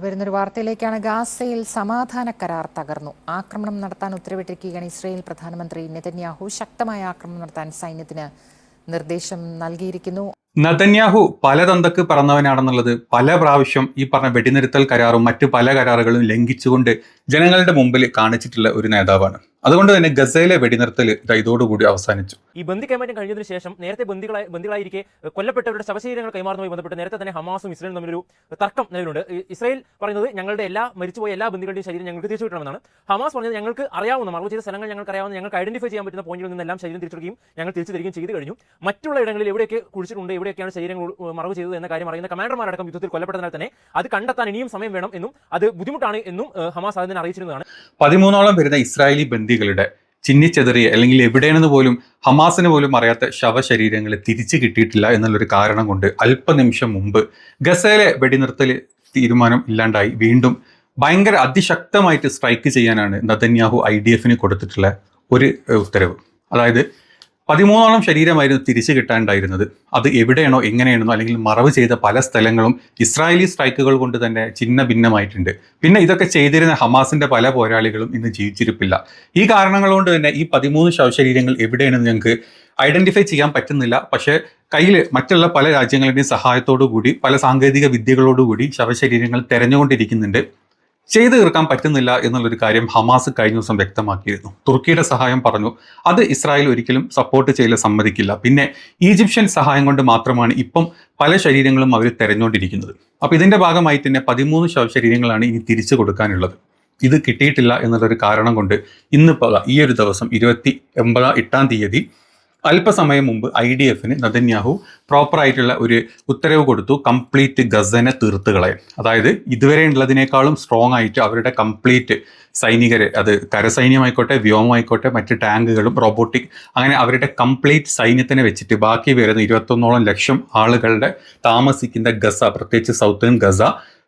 വരുന്നൊരു വാർത്തയിലേക്കാണ് ഗാസയിൽ സമാധാന കരാർ തകർന്നു. ആക്രമണം നടത്താൻ ഉത്തരവിട്ടിരിക്കുകയാണ് ഇസ്രയേൽ പ്രധാനമന്ത്രി നെതന്യാഹു. ശക്തമായ ആക്രമണം നടത്താൻ സൈന്യത്തിന് നിർദ്ദേശം നൽകിയിരിക്കുന്നു. നതന്യാഹു പലതന്തക്ക് പറന്നവനാണെന്നുള്ളത് പല പ്രാവശ്യം ഈ പറഞ്ഞ വെടിനിർത്തൽ കരാറും മറ്റു പല കരാറുകളും ലംഘിച്ചുകൊണ്ട് ജനങ്ങളുടെ മുമ്പിൽ കാണിച്ചിട്ടുള്ള ഒരു നേതാവാണ്. അതുകൊണ്ട് തന്നെ ഗസയിലെ വെടിനിർത്തൽ ഇതാ ഇതോടുകൂടി അവസാനിച്ചു. ഈ ബന്ദി കൈമാറ്റം കഴിഞ്ഞതിന് ശേഷം നേരത്തെ ബന്ദികളായി ബന്ദികളായിരിക്കെ ഏഹ്, കൊല്ലപ്പെട്ടവരുടെ ശവശരീരങ്ങൾ കൈമാറുന്നതുമായി ബന്ധപ്പെട്ട് നേരത്തെ തന്നെ ഹമാസും ഇസ്രയേലും തമ്മിലൊരു തർക്കം നിലവിലുണ്ട്. ഇസ്രയേൽ പറയുന്നത് ഞങ്ങളുടെ എല്ലാ മരിച്ചുപോയ എല്ലാ ബന്ധികളുടെയും ശരീരം ഞങ്ങൾക്ക് തിരിച്ചു കിട്ടണമെന്നാണ് ഹമാസ് പറഞ്ഞത് ഞങ്ങൾക്ക് അറിയാവുന്ന മറവ് ചെയ്ത സ്ഥലങ്ങൾ ഞങ്ങൾക്ക് അറിയാവുന്ന ഞങ്ങൾക്ക് ഐഡന്റിഫൈ ചെയ്യാൻ പറ്റുന്ന പോയിന്റുകളിൽ നിന്നെല്ലാം ശരീരം തിരിച്ചെടുക്കുകയും ഞങ്ങൾ തിരിച്ചു തരികയും ചെയ്തു കഴിഞ്ഞു. മറ്റുള്ള ഇടങ്ങളിൽ എവിടെയൊക്കെ കുഴിച്ചിട്ടുണ്ട് എവിടെയൊക്കെയാണ് ശരീരങ്ങൾ മറവ് ചെയ്തത് എന്ന കാര്യം അറിയുന്ന കമാൻഡർമാരടക്കം യുദ്ധത്തിൽ കൊല്ലപ്പെട്ടതിനാൽ തന്നെ അത് കണ്ടെത്താൻ ഇനിയും സമയം വേണം എന്നും അത് ബുദ്ധിമുട്ടാണ് എന്നും ഹമാസ് അതിനെ അറിയിച്ചിരുന്നതാണ്. പതിമൂന്നോളം വരുന്ന ഇസ്രായേലി ബന്ദികളുടെ ചിന്നിച്ചെതറിയ അല്ലെങ്കിൽ എവിടെയാണെന്ന് പോലും ഹമാസിന് പോലും അറിയാത്ത ശവശരീരങ്ങൾ തിരിച്ചു കിട്ടിയിട്ടില്ല എന്നുള്ളൊരു കാരണം കൊണ്ട് അല്പനിമിഷം മുമ്പ് ഗസയിലെ വെടിനിർത്തൽ തീരുമാനം ഇല്ലാണ്ടായി വീണ്ടും ഭയങ്കര അതിശക്തമായിട്ട് സ്ട്രൈക്ക് ചെയ്യാനാണ് നതന്യാഹു ഐ ഡി എഫിന് കൊടുത്തിട്ടുള്ള ഒരു ഉത്തരവ്. അതായത് പതിമൂന്നോളം ശരീരമായിരുന്നു തിരിച്ചു കിട്ടാനുണ്ടായിരുന്നത്. അത് എവിടെയാണോ എങ്ങനെയാണെന്നോ അല്ലെങ്കിൽ മറവ് ചെയ്ത പല സ്ഥലങ്ങളും ഇസ്രായേലി സ്ട്രൈക്കുകൾ കൊണ്ട് തന്നെ ചിന്ന ഭിന്നമായിട്ടുണ്ട് പിന്നെ ഇതൊക്കെ ചെയ്തിരുന്ന ഹമാസിന്റെ പല പോരാളികളും ഇന്ന് ജീവിച്ചിരിപ്പില്ല. ഈ കാരണങ്ങൾ കൊണ്ട് തന്നെ ഈ പതിമൂന്ന് ശവശരീരങ്ങൾ എവിടെയാണെന്ന് ഞങ്ങൾക്ക് ഐഡന്റിഫൈ ചെയ്യാൻ പറ്റുന്നില്ല. പക്ഷേ കയ്യിൽ മറ്റുള്ള പല രാജ്യങ്ങളുടെയും സഹായത്തോടു കൂടി പല സാങ്കേതിക വിദ്യകളോടുകൂടി ശവശരീരങ്ങൾ തെരഞ്ഞുകൊണ്ടിരിക്കുന്നുണ്ട്. ചെയ്തു തീർക്കാൻ പറ്റുന്നില്ല എന്നുള്ളൊരു കാര്യം ഹമാസ് കഴിഞ്ഞ ദിവസം വ്യക്തമാക്കിയിരുന്നു. തുർക്കിയുടെ സഹായം പറഞ്ഞു അത് ഇസ്രായേൽ ഒരിക്കലും സപ്പോർട്ട് ചെയ്യൽ സമ്മതിക്കില്ല. പിന്നെ ഈജിപ്ഷ്യൻ സഹായം കൊണ്ട് മാത്രമാണ് ഇപ്പം പല ശരീരങ്ങളും അവർ തെരഞ്ഞുകൊണ്ടിരിക്കുന്നത് അപ്പോൾ ഇതിന്റെ ഭാഗമായി തന്നെ പതിമൂന്ന് ശവശരീരങ്ങളാണ് ഇനി തിരിച്ചു കൊടുക്കാനുള്ളത്. ഇത് കിട്ടിയിട്ടില്ല എന്നുള്ളൊരു കാരണം കൊണ്ട് ഇന്നിപ്പോൾ ഈ ഒരു ദിവസം ഇരുപത്തി ഒമ്പതാം എട്ടാം തീയതി അല്പസമയം മുമ്പ് ഐ ഡി എഫിന് നദന്യാഹു പ്രോപ്പറായിട്ടുള്ള ഒരു ഉത്തരവ് കൊടുത്തു കംപ്ലീറ്റ് ഗസനെ തീർത്ത് അതായത് ഇതുവരെ ഉള്ളതിനേക്കാളും സ്ട്രോങ് ആയിട്ട് അവരുടെ കംപ്ലീറ്റ് സൈനികരെ അത് കരസൈന്യമായിക്കോട്ടെ വ്യോമമായിക്കോട്ടെ മറ്റ് ടാങ്കുകളും റോബോട്ടിക് അങ്ങനെ അവരുടെ കംപ്ലീറ്റ് സൈന്യത്തിനെ വെച്ചിട്ട് ബാക്കി വരുന്ന ഇരുപത്തൊന്നോളം ലക്ഷം ആളുകളുടെ താമസിക്കുന്ന ഗസ പ്രത്യേകിച്ച് സൗത്തേൺ ഗസ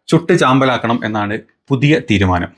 ചുട്ട് ചാമ്പലാക്കണം എന്നാണ് പുതിയ തീരുമാനം.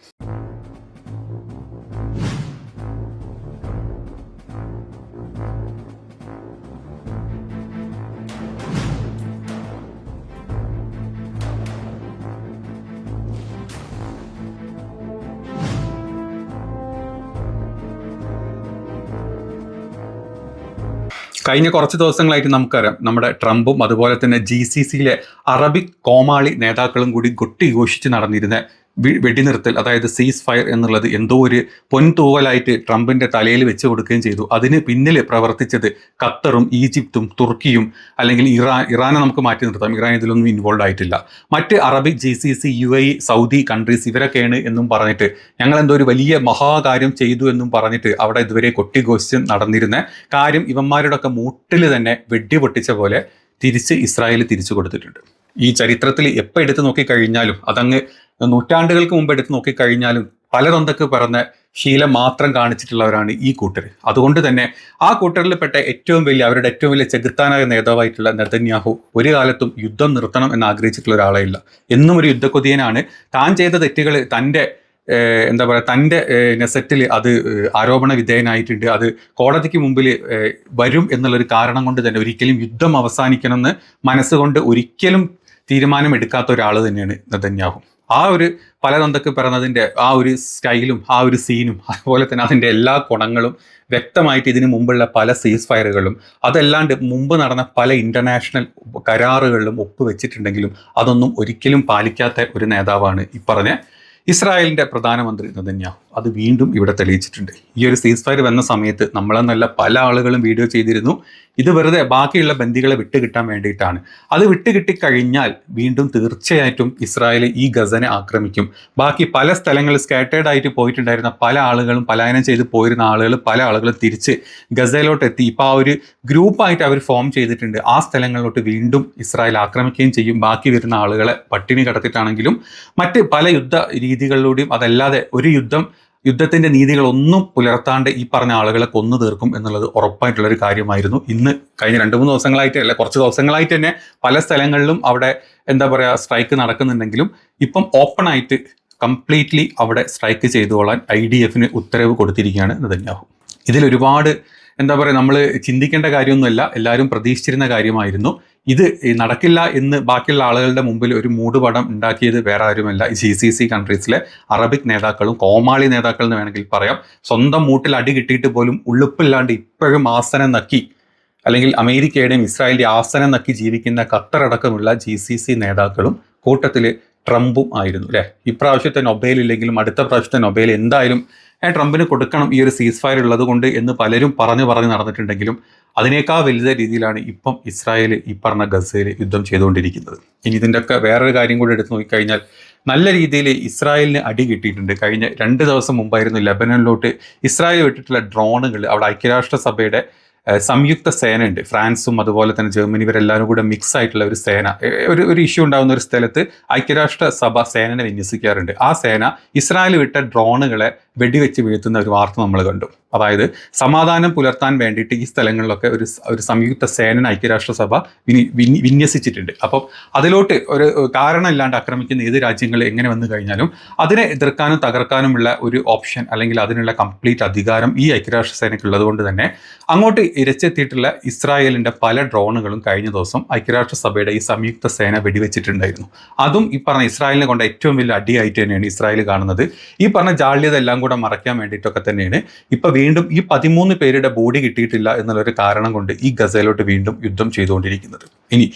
കഴിഞ്ഞ കുറച്ച് ദിവസങ്ങളായിട്ട് നമുക്കറിയാം നമ്മുടെ ട്രംപും അതുപോലെ തന്നെ ജി സി സിയിലെ അറബിക് കോമാളി നേതാക്കളും കൂടി കൊട്ടിഘോഷിച്ച് നടന്നിരുന്ന വി- വെടിനിർത്തൽ അതായത് സീസ് ഫയർ എന്നുള്ളത് എന്തോ ഒരു പൊൻതൂവലായിട്ട് ട്രംപിന്റെ തലയിൽ വെച്ച് കൊടുക്കുകയും ചെയ്തു. അതിന് പിന്നിൽ പ്രവർത്തിച്ചത് ഖത്തറും ഈജിപ്തും തുർക്കിയും അല്ലെങ്കിൽ ഇറാൻ ഇറാനെ നമുക്ക് മാറ്റി നിർത്താം. ഇറാൻ ഇതിലൊന്നും ഇൻവോൾവ് ആയിട്ടില്ല. മറ്റ് അറബി G C C U A Saudi countries ഇവരൊക്കെയാണ് എന്നും പറഞ്ഞിട്ട് ഞങ്ങൾ എന്തോ ഒരു വലിയ മഹാകാര്യം ചെയ്തു എന്നും പറഞ്ഞിട്ട് അവിടെ ഇതുവരെ കൊട്ടിഘോഷിച്ച് നടന്നിരുന്ന കാര്യം ഇവന്മാരുടെ ഒക്കെ മൂട്ടിൽ തന്നെ വെടി പൊട്ടിച്ച പോലെ തിരിച്ച് ഇസ്രായേൽ തിരിച്ചു കൊടുത്തിട്ടുണ്ട്. ഈ ചരിത്രത്തിൽ എപ്പോൾ എടുത്തു നോക്കിക്കഴിഞ്ഞാലും അതങ്ങ് നൂറ്റാണ്ടുകൾക്ക് മുമ്പ് എടുത്ത് നോക്കിക്കഴിഞ്ഞാലും പലതൊന്തൊക്കെ പറഞ്ഞ ശീലം മാത്രം കാണിച്ചിട്ടുള്ളവരാണ് ഈ കൂട്ടർ അതുകൊണ്ട് തന്നെ ആ കൂട്ടറിൽപ്പെട്ട ഏറ്റവും വലിയ അവരുടെ ഏറ്റവും വലിയ ചെകുത്താനായ നേതാവായിട്ടുള്ള നെതന്യാഹു ഒരു കാലത്തും യുദ്ധം നിർത്തണം എന്ന് ആഗ്രഹിച്ചിട്ടുള്ള ഒരാളെയില്ല എന്നും ഒരു യുദ്ധക്കൊതിയനാണ്. താൻ ചെയ്ത തെറ്റുകൾ തന്റെ എന്താ പറയുക തന്റെ നെസറ്റിൽ അത് ആരോപണ വിധേയനായിട്ടുണ്ട്. അത് കോടതിക്ക് മുമ്പിൽ വരും എന്നുള്ളൊരു കാരണം കൊണ്ട് തന്നെ ഒരിക്കലും യുദ്ധം അവസാനിക്കണമെന്ന് മനസ്സുകൊണ്ട് ഒരിക്കലും തീരുമാനമെടുക്കാത്ത ഒരാൾ തന്നെയാണ് നെതന്യാഹു. ആ ഒരു പലതൊന്തൊക്കെ പിറന്നതിന്റെ ആ ഒരു സ്റ്റൈലും ആ ഒരു സീനും അതുപോലെ തന്നെ അതിന്റെ എല്ലാ ഗുണങ്ങളും വ്യക്തമായിട്ട് ഇതിനു മുമ്പുള്ള പല സീസ് ഫയറുകളും അതല്ലാണ്ട് മുമ്പ് നടന്ന പല ഇന്റർനാഷണൽ കരാറുകളിലും ഒപ്പുവെച്ചിട്ടുണ്ടെങ്കിലും അതൊന്നും ഒരിക്കലും പാലിക്കാത്ത ഒരു നേതാവാണ് ഈ പറഞ്ഞ ഇസ്രായേലിന്റെ പ്രധാനമന്ത്രി നെതന്യാഹു. അത് വീണ്ടും ഇവിടെ തെളിയിച്ചിട്ടുണ്ട്. ഈ ഒരു സീസ് ഫയർ വന്ന സമയത്ത് നമ്മളെന്നല്ല പല ആളുകളും വീഡിയോ ചെയ്തിരുന്നു. ഇത് വെറുതെ ബാക്കിയുള്ള ബന്ദികളെ വിട്ടുകിട്ടാൻ വേണ്ടിയിട്ടാണ്. അത് വിട്ടുകിട്ടിക്കഴിഞ്ഞാൽ വീണ്ടും തീർച്ചയായിട്ടും ഇസ്രായേൽ ഈ ഗസനെ ആക്രമിക്കും. ബാക്കി പല സ്ഥലങ്ങളിൽ സ്കാറ്റേഡ് ആയിട്ട് പോയിട്ടുണ്ടായിരുന്ന പല ആളുകളും പലായനം ചെയ്ത് പോയിരുന്ന ആളുകൾ പല ആളുകളും തിരിച്ച് ഗസയിലോട്ട് എത്തി ഇപ്പോൾ ആ ഒരു ഗ്രൂപ്പായിട്ട് അവർ ഫോം ചെയ്തിട്ടുണ്ട്. ആ സ്ഥലങ്ങളിലോട്ട് വീണ്ടും ഇസ്രായേൽ ആക്രമിക്കുകയും ചെയ്യും. ബാക്കി വരുന്ന ആളുകളെ പട്ടിണി കടത്തിയിട്ടാണെങ്കിലും മറ്റ് പല യുദ്ധ രീതികളിലൂടെയും അതല്ലാതെ ഒരു യുദ്ധം യുദ്ധത്തിന്റെ നീതികളൊന്നും പുലർത്താണ്ട് ഈ പറഞ്ഞ ആളുകളെ കൊന്നു തീർക്കും എന്നുള്ളത് ഉറപ്പായിട്ടുള്ളൊരു കാര്യമായിരുന്നു. ഇന്ന് കഴിഞ്ഞ രണ്ട് മൂന്ന് ദിവസങ്ങളായിട്ട് അല്ല കുറച്ച് ദിവസങ്ങളായിട്ട് തന്നെ പല സ്ഥലങ്ങളിലും അവിടെ എന്താ പറയുക സ്ട്രൈക്ക് നടക്കുന്നുണ്ടെങ്കിലും ഇപ്പം ഓപ്പൺ ആയിട്ട് കംപ്ലീറ്റ്ലി അവിടെ സ്ട്രൈക്ക് ചെയ്തുകൊള്ളാൻ ഐ ഡി എഫിന് ഉത്തരവ് കൊടുത്തിരിക്കുകയാണ് നിതന്യാഹു. ഇതിൽ ഒരുപാട് എന്താ പറയുക നമ്മൾ ചിന്തിക്കേണ്ട കാര്യമൊന്നുമല്ല എല്ലാവരും പ്രതീക്ഷിച്ചിരുന്ന കാര്യമായിരുന്നു. ഇത് നടക്കില്ല എന്ന് ബാക്കിയുള്ള ആളുകളുടെ മുമ്പിൽ ഒരു മൂടുപടം ഉണ്ടാക്കിയത് വേറെ ആരുമല്ല. ജി സി സി കൺട്രീസിലെ അറബിക് നേതാക്കളും കോമാളി നേതാക്കൾ എന്ന് വേണമെങ്കിൽ പറയാം. സ്വന്തം മൂട്ടിൽ അടി കിട്ടിയിട്ട് പോലും ഉള്ളുപ്പില്ലാണ്ട് ഇപ്പോഴും ആസനം നക്കി അല്ലെങ്കിൽ അമേരിക്കയുടെയും ഇസ്രായേലിന്റെ ആസനം നക്കി ജീവിക്കുന്ന ഖത്തറടക്കമുള്ള ജി സി സി നേതാക്കളും കൂട്ടത്തിൽ ട്രംപും ആയിരുന്നു അല്ലേ? ഇപ്രാവശ്യത്തെ നൊബേൽ ഇല്ലെങ്കിലും അടുത്ത പ്രാവശ്യത്തെ നൊബേൽ എന്തായാലും ട്രംപിന് കൊടുക്കണം ഈ ഒരു സീസ് ഫയർ ഉള്ളത് കൊണ്ട് എന്ന് പലരും പറഞ്ഞു പറഞ്ഞ് നടന്നിട്ടുണ്ടെങ്കിലും അതിനേക്കാൾ വലുത രീതിയിലാണ് ഇപ്പം ഇസ്രായേൽ ഈ പറഞ്ഞ ഗസയിൽ യുദ്ധം ചെയ്തുകൊണ്ടിരിക്കുന്നത്. ഇനി ഇതിന്റെ ഒക്കെ വേറൊരു കാര്യം കൂടി എടുത്ത് നോക്കിക്കഴിഞ്ഞാൽ നല്ല രീതിയിൽ ഇസ്രായേലിന് അടി കിട്ടിയിട്ടുണ്ട്. കഴിഞ്ഞ രണ്ട് ദിവസം മുമ്പായിരുന്നു ലെബനനിലോട്ട് ഇസ്രായേൽ വിട്ടിട്ടുള്ള ഡ്രോണുകൾ അവിടെ ഐക്യരാഷ്ട്രസഭയുടെ സംയുക്ത സേനയുണ്ട്. ഫ്രാൻസും അതുപോലെ തന്നെ ജർമ്മനി ഇവരെല്ലാവരും കൂടെ മിക്സ് ആയിട്ടുള്ള ഒരു സേന. ഒരു ഒരു ഇഷ്യൂ ഉണ്ടാകുന്ന ഒരു സ്ഥലത്ത് ഐക്യരാഷ്ട്ര സഭ സേനനെ വിന്യസിക്കാറുണ്ട്. ആ സേന ഇസ്രായേൽ വിട്ട ഡ്രോണുകളെ വെടിവെച്ച് വീഴ്ത്തുന്ന ഒരു വാർത്ത നമ്മൾ കണ്ടു. അതായത് സമാധാനം പുലർത്താൻ വേണ്ടിയിട്ട് ഈ സ്ഥലങ്ങളിലൊക്കെ ഒരു ഒരു സംയുക്ത സേന ഐക്യരാഷ്ട്രസഭ വിനി വിന്യ- വിന്യസിച്ചിട്ടുണ്ട്. അപ്പം അതിലോട്ട് ഒരു കാരണമില്ലാണ്ട് ആക്രമിക്കുന്ന ഏത് രാജ്യങ്ങൾ എങ്ങനെ വന്നു കഴിഞ്ഞാലും അതിനെ എതിർക്കാനും തകർക്കാനുമുള്ള ഒരു ഓപ്ഷൻ അല്ലെങ്കിൽ അതിനുള്ള കംപ്ലീറ്റ് അധികാരം ഈ ഐക്യരാഷ്ട്ര സേനയ്ക്കുള്ളത് കൊണ്ട് തന്നെ അങ്ങോട്ട് ഇരച്ചെത്തിയിട്ടുള്ള ഇസ്രായേലിന്റെ പല ഡ്രോണുകളും കഴിഞ്ഞ ദിവസം ഐക്യരാഷ്ട്രസഭയുടെ ഈ സംയുക്ത സേന വെടിവെച്ചിട്ടുണ്ടായിരുന്നു. അതും ഈ പറഞ്ഞ ഇസ്രായേലിനെ കൊണ്ട് ഏറ്റവും വലിയ അടിയായിട്ട് തന്നെയാണ് ഇസ്രായേൽ കാണുന്നത്. ഈ പറഞ്ഞ ജാള്യത എല്ലാം കൂടെ മറയ്ക്കാൻ വേണ്ടിയിട്ടൊക്കെ തന്നെയാണ്. ഇപ്പൊ വീണ്ടും ഈ പതിമൂന്ന് പേരുടെ ബോഡി കിട്ടിയിട്ടില്ല എന്നുള്ളൊരു കാരണം കൊണ്ട് ഈ ഗസയിലോട്ട് വീണ്ടും യുദ്ധം ചെയ്തുകൊണ്ടിരിക്കുന്നത്. ഇനി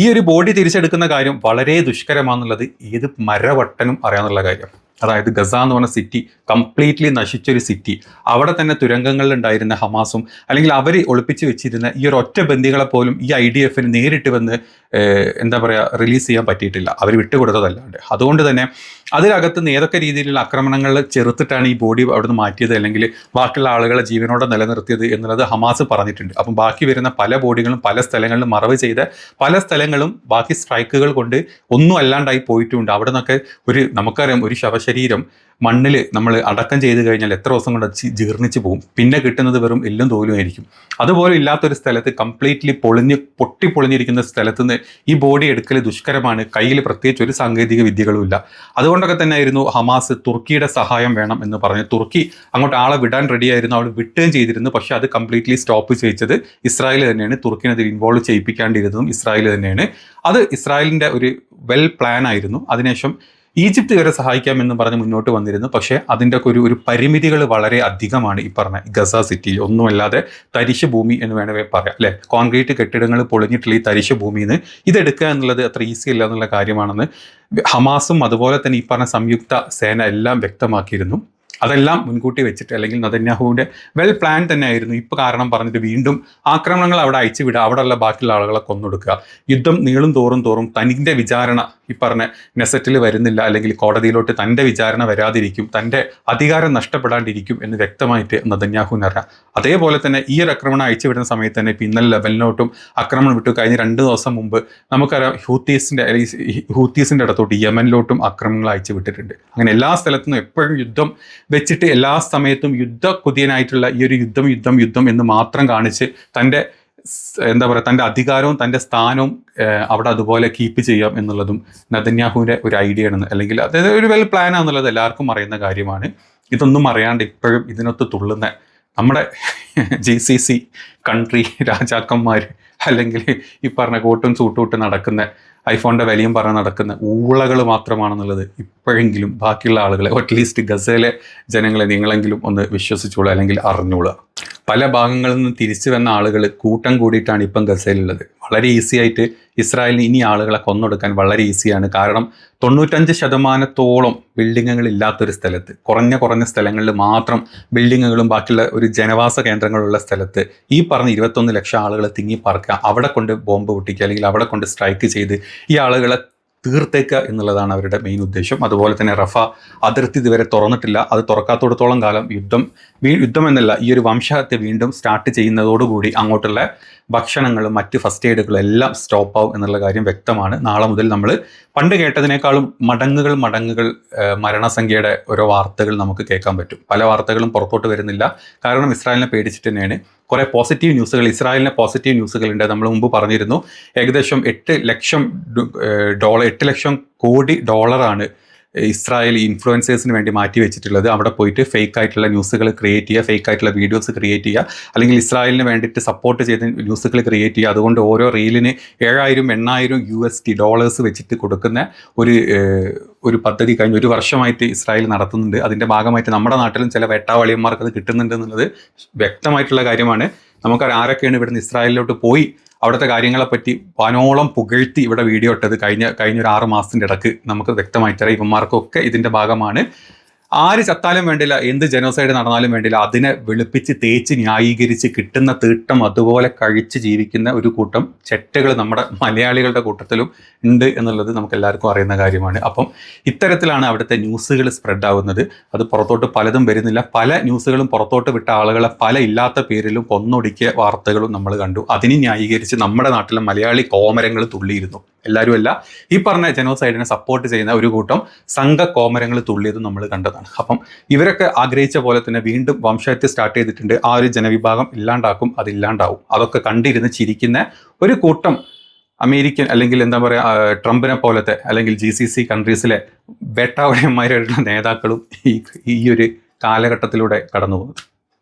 ഈ ഒരു ബോഡി തിരിച്ചെടുക്കുന്ന കാര്യം വളരെ ദുഷ്കരമാണെന്നുള്ളത് ഏത് മരവട്ടനും അറിയാന്നുള്ള കാര്യം. അതായത് ഗസ എന്ന് പറഞ്ഞ സിറ്റി കംപ്ലീറ്റ്ലി നശിച്ചൊരു സിറ്റി അവിടെ തന്നെ തുരങ്കങ്ങളിൽ ഉണ്ടായിരുന്ന ഹമാസും അല്ലെങ്കിൽ അവർ ഒളിപ്പിച്ച് വെച്ചിരുന്ന ഈ ഒരു ഒറ്റ ബന്ദികളെ പോലും ഈ ഐ ഡി എഫിന് നേരിട്ട് വന്ന് എന്താ പറയുക റിലീസ് ചെയ്യാൻ പറ്റിയിട്ടില്ല. അവർ വിട്ടുകൊടുത്തതല്ലാണ്ട്. അതുകൊണ്ട് തന്നെ അതിനകത്ത് നിന്ന് ഏതൊക്കെ രീതിയിലുള്ള ആക്രമണങ്ങൾ ചെറുത്തിട്ടാണ് ഈ ബോഡി അവിടുന്ന് മാറ്റിയത് അല്ലെങ്കിൽ ബാക്കിയുള്ള ആളുകളെ ജീവനോടെ നിലനിർത്തിയത് എന്നുള്ളത് ഹമാസ് പറഞ്ഞിട്ടുണ്ട്. അപ്പം ബാക്കി വരുന്ന പല ബോഡികളും പല സ്ഥലങ്ങളിലും മറവ് ചെയ്ത പല സ്ഥലങ്ങളും ബാക്കി സ്ട്രൈക്കുകൾ കൊണ്ട് ഒന്നും അല്ലാണ്ടായി പോയിട്ടുണ്ട്. അവിടെ നിന്നൊക്കെ ഒരു നമുക്കറിയാം ഒരു ശവശരീരം മണ്ണിൽ നമ്മൾ അടക്കം ചെയ്ത് കഴിഞ്ഞാൽ എത്ര ദിവസം കൊണ്ട് ജീർണിച്ച് പോകും. പിന്നെ കിട്ടുന്നത് വെറും എല്ലും തോലുമായിരിക്കും അതുപോലെ ഇല്ലാത്തൊരു സ്ഥലത്ത് കംപ്ലീറ്റ്ലി പൊളിഞ്ഞ് പൊട്ടി പൊളിഞ്ഞിരിക്കുന്ന സ്ഥലത്ത് നിന്ന് ഈ ബോഡി എടുക്കൽ ദുഷ്കരമാണ്. കയ്യിൽ പ്രത്യേകിച്ച് ഒരു സാങ്കേതിക വിദ്യകളും ഇല്ല. അതുകൊണ്ടൊക്കെ തന്നെ ആയിരുന്നു ഹമാസ് തുർക്കിയുടെ സഹായം വേണം എന്ന് പറഞ്ഞ്. തുർക്കി അങ്ങോട്ട് ആളെ വിടാൻ റെഡിയായിരുന്നു അവൾ വിട്ടുകയും ചെയ്തിരുന്നു. പക്ഷേ അത് കംപ്ലീറ്റ്ലി സ്റ്റോപ്പ് ചെയ്യിച്ചത് ഇസ്രായേൽ തന്നെയാണ്. തുർക്കിനെ അതിൽ ഇൻവോൾവ് ചെയ്യിപ്പിക്കാണ്ടിരുന്നതും ഇസ്രായേൽ തന്നെയാണ്. അത് ഇസ്രായേലിന്റെ ഒരു വെൽ പ്ലാൻ ആയിരുന്നു. അതിനുശേഷം ഈജിപ്ത് വരെ സഹായിക്കാമെന്ന് പറഞ്ഞ് മുന്നോട്ട് വന്നിരുന്നു. പക്ഷേ അതിന്റെ ഒക്കെ ഒരു ഒരു പരിമിതികൾ വളരെ അധികമാണ് ഈ പറഞ്ഞ ഗസ സിറ്റിയിൽ. ഒന്നുമല്ലാതെ തരിശ് ഭൂമി എന്ന് വേണമെങ്കിൽ പറയാം അല്ലെ? കോൺക്രീറ്റ് കെട്ടിടങ്ങൾ പൊളിഞ്ഞിട്ടുള്ള ഈ തരിശ് ഭൂമിയിൽ നിന്ന് ഇതെടുക്കുക എന്നുള്ളത് അത്ര ഈസി അല്ല എന്നുള്ള കാര്യമാണെന്ന് ഹമാസും അതുപോലെ തന്നെ ഈ പറഞ്ഞ സംയുക്ത സേന എല്ലാം വ്യക്തമാക്കിയിരുന്നു. അതെല്ലാം മുൻകൂട്ടി വെച്ചിട്ട് അല്ലെങ്കിൽ നദന്യാഹുവിന്റെ വെൽ പ്ലാൻ തന്നെ ആയിരുന്നു ഇപ്പോൾ കാരണം പറഞ്ഞിട്ട് വീണ്ടും ആക്രമണങ്ങൾ അവിടെ അയച്ചു വിടുക അവിടെയുള്ള ബാക്കിയുള്ള ആളുകളെ കൊന്നൊടുക്കുക. യുദ്ധം നീളും തോറും തോറും തനിന്റെ വിചാരണ ഈ പറഞ്ഞ നെസറ്റിൽ വരുന്നില്ല അല്ലെങ്കിൽ കോടതിയിലോട്ട് തന്റെ വിചാരണ വരാതിരിക്കും തന്റെ അധികാരം നഷ്ടപ്പെടാണ്ടിരിക്കും എന്ന് വ്യക്തമായിട്ട് നദന്യാഹുവിന് അറിയാം അതേപോലെ തന്നെ ഈ ഒരു ആക്രമണം അയച്ചു വിടുന്ന സമയത്ത് തന്നെ പിന്നൽ ലെവലിനോട്ടും ആക്രമണം വിട്ടു. കഴിഞ്ഞ രണ്ട് ദിവസം മുമ്പ് നമുക്കറിയാം ഹൂത്തീസിന്റെ അല്ലെങ്കിൽ ഹൂത്തീസിന്റെ അടുത്തോട്ട് യമനിലോട്ടും ആക്രമണങ്ങൾ അയച്ചു വിട്ടിട്ടുണ്ട്. അങ്ങനെ എല്ലാ സ്ഥലത്തും എപ്പോഴും യുദ്ധം വെച്ചിട്ട് എല്ലാ സമയത്തും യുദ്ധ കുതിയനായിട്ടുള്ള ഈ ഒരു യുദ്ധം യുദ്ധം യുദ്ധം എന്ന് മാത്രം കാണിച്ച് തന്റെ എന്താ പറയുക തന്റെ അധികാരവും തന്റെ സ്ഥാനവും അവിടെ അതുപോലെ കീപ്പ് ചെയ്യാം എന്നുള്ളതും നദന്യാഹുവിന്റെ ഒരു ഐഡിയ ആണെന്ന് അല്ലെങ്കിൽ അതായത് ഒരു വെൽ പ്ലാൻ ആണെന്നുള്ളത് എല്ലാവർക്കും അറിയുന്ന കാര്യമാണ്. ഇതൊന്നും അറിയാണ്ട് ഇപ്പോഴും ഇതിനൊത്ത് തുള്ളുന്ന നമ്മുടെ ജി സി സി കൺട്രി രാജാക്കന്മാർ അല്ലെങ്കിൽ ഈ പറഞ്ഞ കോട്ടും സൂട്ടും നടക്കുന്ന ഐഫോണിന്റെ വിലയും പറഞ്ഞ് നടക്കുന്ന ഊളകൾ മാത്രമാണെന്നുള്ളത് ഇപ്പോഴെങ്കിലും ബാക്കിയുള്ള ആളുകളെ അറ്റ്ലീസ്റ്റ് ഗസയിലെ ജനങ്ങളെ നിങ്ങളെങ്കിലും ഒന്ന് വിശ്വസിച്ചോളൂ അല്ലെങ്കിൽ അറിഞ്ഞോളുക പല ഭാഗങ്ങളിൽ നിന്ന് തിരിച്ചു വന്ന ആളുകൾ കൂട്ടം കൂടിയിട്ടാണ് ഇപ്പം ഗസയിലുള്ളത്. വളരെ ഈസി ആയിട്ട് ഇസ്രായേലിന് ഇനി ആളുകളെ കൊന്നൊടുക്കാൻ വളരെ ഈസിയാണ് കാരണം തൊണ്ണൂറ്റഞ്ച് ശതമാനത്തോളം ബിൽഡിങ്ങുകൾ ഇല്ലാത്തൊരു സ്ഥലത്ത് കുറഞ്ഞ കുറഞ്ഞ സ്ഥലങ്ങളിൽ മാത്രം ബിൽഡിങ്ങുകളും ബാക്കിയുള്ള ഒരു ജനവാസ കേന്ദ്രങ്ങളുള്ള സ്ഥലത്ത് ഈ പറഞ്ഞ ഇരുപത്തൊന്ന് ലക്ഷം ആളുകളെ തിങ്ങി പറക്കുക അവിടെ കൊണ്ട് ബോംബ് പൊട്ടിക്കുക അല്ലെങ്കിൽ അവിടെ കൊണ്ട് സ്ട്രൈക്ക് ചെയ്ത് ഈ ആളുകളെ തീർത്തേക്കുക എന്നുള്ളതാണ് അവരുടെ മെയിൻ ഉദ്ദേശം. അതുപോലെ തന്നെ റഫ അതിർത്തി ഇതുവരെ തുറന്നിട്ടില്ല. അത് തുറക്കാത്തോടത്തോളം കാലം യുദ്ധം യുദ്ധം എന്നല്ല ഈ ഒരു വംശഹത്യ വീണ്ടും സ്റ്റാർട്ട് ചെയ്യുന്നതോടുകൂടി അങ്ങോട്ടുള്ള ഭക്ഷണങ്ങളും മറ്റ് ഫസ്റ്റ് എയ്ഡുകളും എല്ലാം സ്റ്റോപ്പ് ആവും എന്നുള്ള കാര്യം വ്യക്തമാണ്. നാളെ മുതൽ നമ്മൾ പണ്ട് കേട്ടതിനേക്കാളും മടങ്ങുകൾ മടങ്ങുകൾ മരണസംഖ്യയുടെ ഓരോ വാർത്തകൾ നമുക്ക് കേൾക്കാൻ പറ്റും. പല വാർത്തകളും പുറത്തോട്ട് വരുന്നില്ല. കാരണം ഇസ്രായേലിനെ പേടിച്ചിട്ട് തന്നെയാണ്. കുറേ പോസിറ്റീവ് ന്യൂസുകൾ ഇസ്രായേലിനെ പോസിറ്റീവ് ന്യൂസുകളുണ്ട് നമ്മൾ മുമ്പ് പറഞ്ഞിരുന്നു. ഏകദേശം എട്ട് ലക്ഷം ഡോളർ എട്ട് ലക്ഷം കോടി ഡോളറാണ് ഇസ്രായേൽ ഇൻഫ്ലുവൻസേഴ്സിന് വേണ്ടി മാറ്റി വെച്ചിട്ടുള്ളത്. അവിടെ പോയിട്ട് ഫേക്ക് ആയിട്ടുള്ള ന്യൂസുകൾ ക്രിയേറ്റ് ചെയ്യുക ഫേക്ക് ആയിട്ടുള്ള വീഡിയോസ് ക്രിയേറ്റ് ചെയ്യുക അല്ലെങ്കിൽ ഇസ്രായേലിന് വേണ്ടിയിട്ട് സപ്പോർട്ട് ചെയ്ത ന്യൂസുകൾ ക്രിയേറ്റ് ചെയ്യുക. അതുകൊണ്ട് ഓരോ റീലിന് ഏഴായിരം എണ്ണായിരം യു എസ് ടി ഡോളേഴ്സ് വെച്ചിട്ട് കൊടുക്കുന്ന ഒരു ഒരു പദ്ധതി കഴിഞ്ഞ ഒരു വർഷമായിട്ട് ഇസ്രായേൽ നടത്തുന്നുണ്ട്. അതിന്റെ ഭാഗമായിട്ട് നമ്മുടെ നാട്ടിലും ചില വെട്ടാവളിയന്മാർക്ക് അത് കിട്ടുന്നുണ്ട് എന്നുള്ളത് വ്യക്തമായിട്ടുള്ള കാര്യമാണ്. നമുക്കറിയാം ആരൊക്കെയാണ് ഇവിടുന്ന് ഇസ്രായേലിലോട്ട് പോയി അവിടുത്തെ കാര്യങ്ങളെപ്പറ്റി വാനോളം പുകഴ്ത്തി ഇവിടെ വീഡിയോ ഇട്ടത് കഴിഞ്ഞ കഴിഞ്ഞ ഒരു ആറ് മാസത്തിന്റെ ഇടയ്ക്ക് നമുക്ക് വ്യക്തമായിട്ടറിയാം ഇവന്മാർക്കൊക്കെ ഇതിന്റെ ഭാഗമാണ് ആര് ചത്താലും വേണ്ടില്ല എന്ത് ജനോസൈഡ് നടന്നാലും വേണ്ടില്ല അതിനെ വെളുപ്പിച്ച് തേച്ച് ന്യായീകരിച്ച് കിട്ടുന്ന തീട്ടം അതുപോലെ കഴിച്ച് ജീവിക്കുന്ന ഒരു കൂട്ടം ചെറ്റകൾ നമ്മുടെ മലയാളികളുടെ കൂട്ടത്തിലും ഉണ്ട് എന്നുള്ളത് നമുക്ക് എല്ലാവർക്കും അറിയുന്ന കാര്യമാണ്. അപ്പം ഇത്തരത്തിലാണ് അവിടുത്തെ ന്യൂസുകൾ സ്പ്രെഡ് ആവുന്നത് അത് പുറത്തോട്ട് പലതും വരുന്നില്ല. പല ന്യൂസുകളും പുറത്തോട്ട് വിട്ട ആളുകളെ പല ഇല്ലാത്ത പേരിലും കൊന്നൊടുക്കിയ വാർത്തകളും നമ്മൾ കണ്ടു. അതിനെ ന്യായീകരിച്ച് നമ്മുടെ നാട്ടിലെ മലയാളി കോമരങ്ങൾ തുള്ളിയിരുന്നു. എല്ലാവരും അല്ല ഈ പറഞ്ഞ ജനോസൈഡിനെ സപ്പോർട്ട് ചെയ്യുന്ന ഒരു കൂട്ടം സംഘ കോമരങ്ങൾ തുള്ളിയതും നമ്മൾ കണ്ടതാണ്. അപ്പം ഇവരൊക്കെ ആഗ്രഹിച്ച പോലെ തന്നെ വീണ്ടും വംശഹത്യ സ്റ്റാർട്ട് ചെയ്തിട്ടുണ്ട്. ആ ഒരു ജനവിഭാഗം ഇല്ലാണ്ടാക്കും അതില്ലാണ്ടാവും അതൊക്കെ കണ്ടിരുന്ന് ചിരിക്കുന്ന ഒരു കൂട്ടം അമേരിക്കൻ അല്ലെങ്കിൽ എന്താ പറയുക ട്രംപിനെ പോലത്തെ അല്ലെങ്കിൽ ജി സി സി കൺട്രീസിലെ വേട്ടാവഴന്മാരായിട്ടുള്ള നേതാക്കളും ഈ ഈ ഒരു കാലഘട്ടത്തിലൂടെ കടന്നു പോകുന്നത്